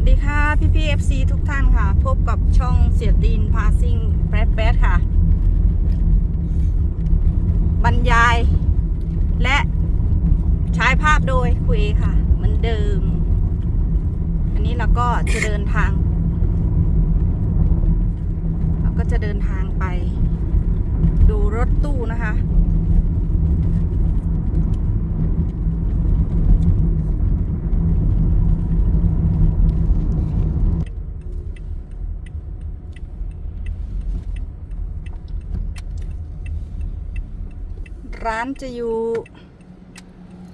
วัสดีค่ะ พี่พี่เอฟซีทุกท่านค่ะ พบกับช่องเสียตีนพาซิ่งแปดแปดค่ะ บรรยาย และใช้ภาพโดยคุยค่ะ เหมือนเดิม อันนี้เราก็จะเดินทาง เราก็จะเดินทางไป ดูรถตู้นะคะ ร้านจะอยู่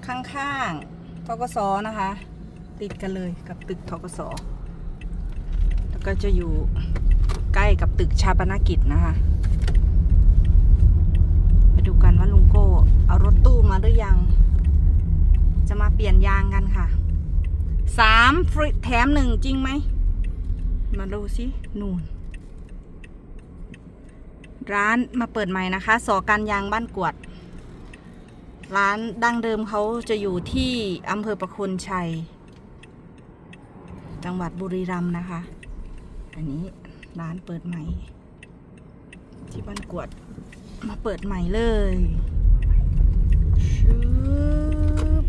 ข้างๆทกสนะคะ ติดกันเลยกับตึกทกสแล้วก็จะอยู่ใกล้กับตึกชาปนกิจนะคะ ไปดูกันว่าลุงโก้เอารถตู้มาหรือยัง จะมาเปลี่ยนยางกันค่ะสามฟรีแถมหนึ่งจริงไหม มาดูสินูนร้านมาเปิดใหม่นะคะ สอการยางบ้านกวด ร้านดั้งเดิมเขาจะอยู่ที่อำเภอประคนชัย จังหวัดบุรีรัมย์นะคะ อันนี้ร้านเปิดใหม่ ที่บ้านกวดมาเปิดใหม่เลยชบ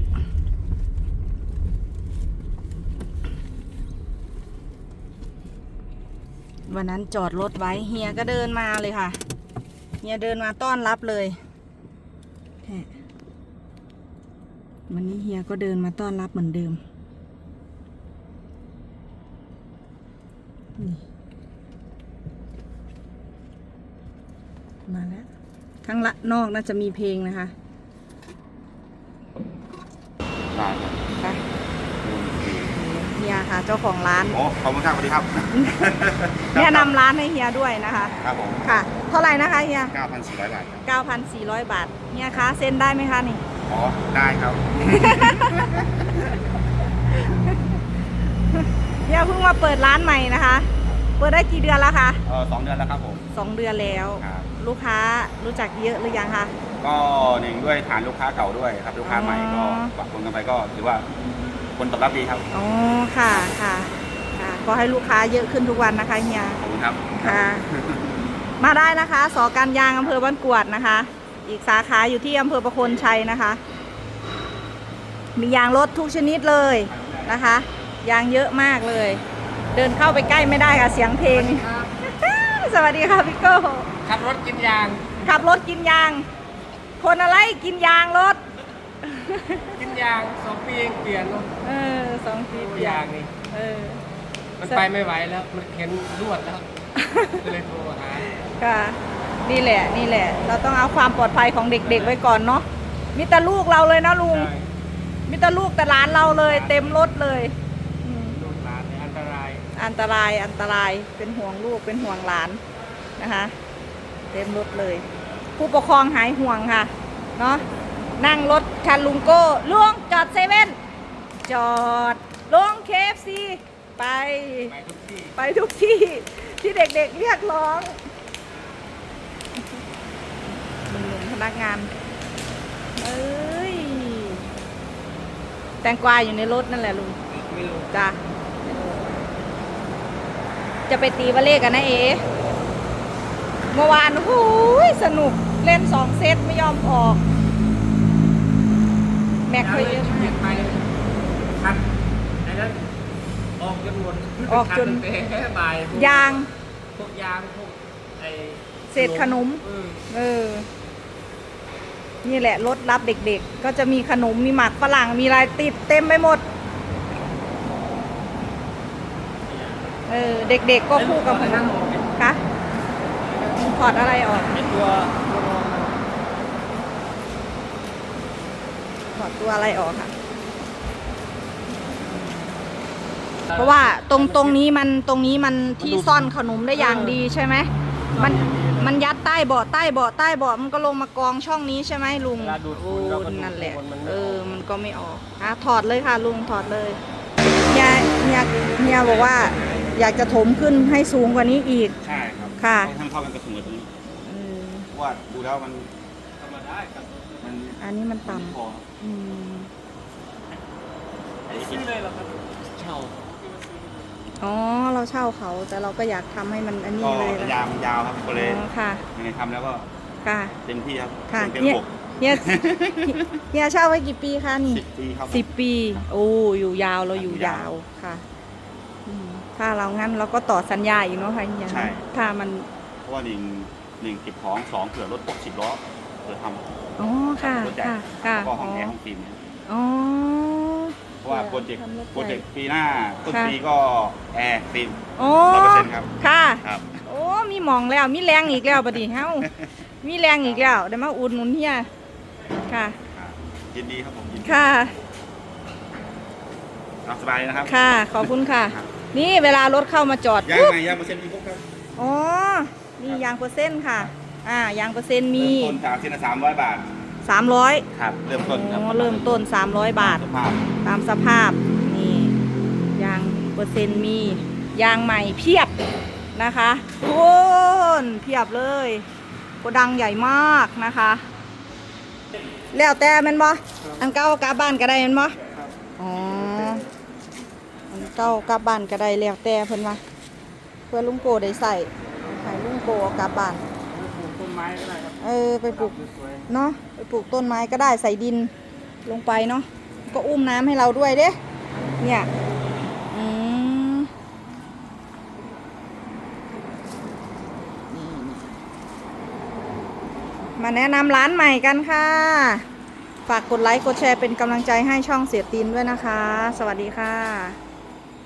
วันนั้นจอดรถไว้เฮียก็เดินมาเลยค่ะ เฮียเดินมาต้อนรับเลยแหม่ วันนี้เฮียก็เดินมาต้อนรับเหมือนเดิมนี่มาแล้ว ข้างละนอกน่าจะมีเพลงนะคะได้ครับไปเฮียค่ะ เจ้าของร้าน โอ้ขอบคุณครับสวัสดีครับ แนะนำร้านให้เฮียด้วยนะคะ ครับผมค่ะ เท่าไหร่นะคะเฮีย9,400 บาทครับ9,400 บาทเฮียคะเซ็นได้ไหมคะนี่ อ๋อ ได้ครับเฮียเพิ่งมาเปิดร้านใหม่นะคะ เปิดได้กี่เดือนแล้วคะเออสองเดือนแล้วครับผม สองเดือนแล้ว ครับ ลูกค้ารู้จักเยอะหรือยังคะ ก็หนึ่งด้วยฐานลูกค้าเก่าด้วยครับ ลูกค้าใหม่อ๋ก็อปรับปรุงกันไปก็ถือว่าคนตอบรับดีครับ อ๋อค่ะค่ะค่ะก็ให้ลูกค้าเยอะขึ้นทุกวันนะคะเฮียขอบคุณครับ ค่ะ มาได้นะคะ สอการยางอำเภอบ้านกวดนะคะ อีกสาขาอยู่ที่อำเภอประโคนชัยนะคะ มียางรถทุกชนิดเลยนะคะ ยางเยอะมากเลย เดินเข้าไปใกล้ไม่ได้ค่ะเสียงเพลง สวัสดีค่ะพี่โก้ขับรถกินยาง ขับรถกินยาง คนอะไรกินยางรถ กินยางสองปีเองเปลี่ยนเนอะเออสองปีดูเปลี่ยยานงนี่เออมันไปไม่ไหวแล้ว มันเห็นรวดแล้วก็เลยโทรหาค่ะ นี่แหละนี่แหละ เราต้องเอาความปลอดภัยของเด็กๆไว้ก่อนเนาะมีแต่ลูกเราเลยนะลุงใช่มีแต่ลูกแต่หลานเราเลย เต็มรถเลยอืมลูกหลานเนี่ยอันตราย อันตรายอันตรายเป็นห่วงลูกเป็นห่วงหลานนะคะ เต็มรถเลย ผู้ปกครองหายห่วงค่ะเนาะนั่งรถคันลุงโก้ลุงจอดเซเว่นจอดลงเคฟซีไปไปทุกที่ไปทุกที่ที่เด็กๆเรียกร้องมั นเหมือนพนักงานเอ้ยแตงกวาอยู่ในรถนั่นแหละลุงไม่รู้จ้ะจะไปตีวอลเล่กันนะเอเมื่อวานโอ้ยสนุกเล่นสองเซตไม่ยอมออก แม็กเคยเยอะเปลี่มายกนไปเลยคันไอ้นั้นออกจนหมดออกจนคัตั้งแต่บ่ายพวกยาง พวกยางพวกไอ้เศษขนม เออเออ นี่แหละรถรับเด็กๆ ก็จะมีขนมมีหมักฝรั่งมีอะไรติดเต็มไปหมด เออเด็กๆก็คู่กับขนมคะถอดอะไรออกตัวตัวถอดตัวอะไรออกค่ะ เพราะว่าตรงตรงนี้มันตรงนี้มันที่ซ่อนขนมได้อย่างดีใช่ไหมมัน มันยัดใต้เบาะใต้เบาะใต้เบาะมันก็ลงมากองช่องนี้ใช่ไหมลุงเวลาดูดโอ้ฝุ่นเราก็ดูดนั่นแหละฝุ่นมันไม่เออออกมันก็ไม่ออกอะถอดเลยค่ะ ลุงถอดเลยเฮียเฮียเฮียบอกว่า อยากจะถมขึ้นให้สูงกว่านี้อีก ใช่ครับค่ะ ต้องทำเข้ากันกระสุนตรงนี้เออเพราะว่าดูแล้วมันทำมาได้ครับมันอันนี้มันมันต่ำไม่พอครับอืมไอ้ซื้อเลยเหรอครับเช่า อ๋อ เราเช่าเขาแต่เราก็อยากทำให้มันอันนี้ก็เลยระยะมันยาวครับก็เลยอ๋อค่ะ ยังไงทำแล้วก็ค่ะ เต็มที่ครับค่ะเป็นเนี่ยหกเฮียเฮียเช่าไว้กี่ปีคะนี่สิบปีครับ สิบปี โอ้อยู่ยาวเราอยู่ยาวค่ะอืมถ้าเรางั้นเราก็ต่อสัญญาอีกเนาะค่ะเฮียใช่ ถ้ามันเพราะว่าหนึ่งหนึ่งเก็บของสองเผื่อรถปกสิบล้อเผื่อทอ๋อำค่ะรถใหญ่ค่ะค่ะแล้วก็ห้อ๋องอแอร์ห้องฟิล์มเนี่ยอ๋อเพ ราะว่าโปรเจกต์ทำรถใหญ่โปรเจกต์ปีหน้าต้นค่ะ ปีก็แอร์ฟิล์ม โอ้100%ครับ ค่ะ ครับ โอ้ มีหมองแล้ว มีแรงอีกแล้วบัดนี้เฮ้ามีแรงอีกแล้วเดี๋ยวมาอุดหนุนเฮียค่ะ ครับยินดีครับผมยินดีค่ะ เอาสบายนะครับ ค่ะ ขอบคุณค่ะ ครับ นี่เวลารถเข้ามาจอดยางปุ๊บ ไหนยางเปอร์เซ็นต์มีครบครับอ๋อ นี่ยางเปอร์เซ็นต์ค่ะ อ่า ยางเปอร์เซ็นต์มี เริ่มต้นจากเส้นละสามร้อยบาท 300ครับ เริ่มต้นครับอ๋อเริ่มต้น300บาท สภาพตามสภาพนี่ยางเปอร์เซ็นต์มียางใหม่เพียบนะคะโอนเพียบเลยโกดังใหญ่มากนะคะ แล้วแต่แมันบ่อันเก่ากลับบ้านก็ได้แมันบ่อ๋ออันเก่ากลับบ้านก็ได้แล้วแต่เพิ่นว่าเพื่อลุงโกได้ใส่ให้ลุงโกเอากลับบ้านปลูกต้น ไม้ก็ได้ครับเออไปปลูกสวยเนาะไปปลูกต้นไม้ก็ได้ใส่ดินลงไปเนาะก็อุ้มน้ำให้เราด้วยเด้เนี่ยอืมนี่มาแนะนำร้านใหม่กันค่ะ ฝากกดไลค์กดแชร์เป็นกำลังใจให้ช่องเสียตีนด้วยนะคะ สวัสดีค่ะ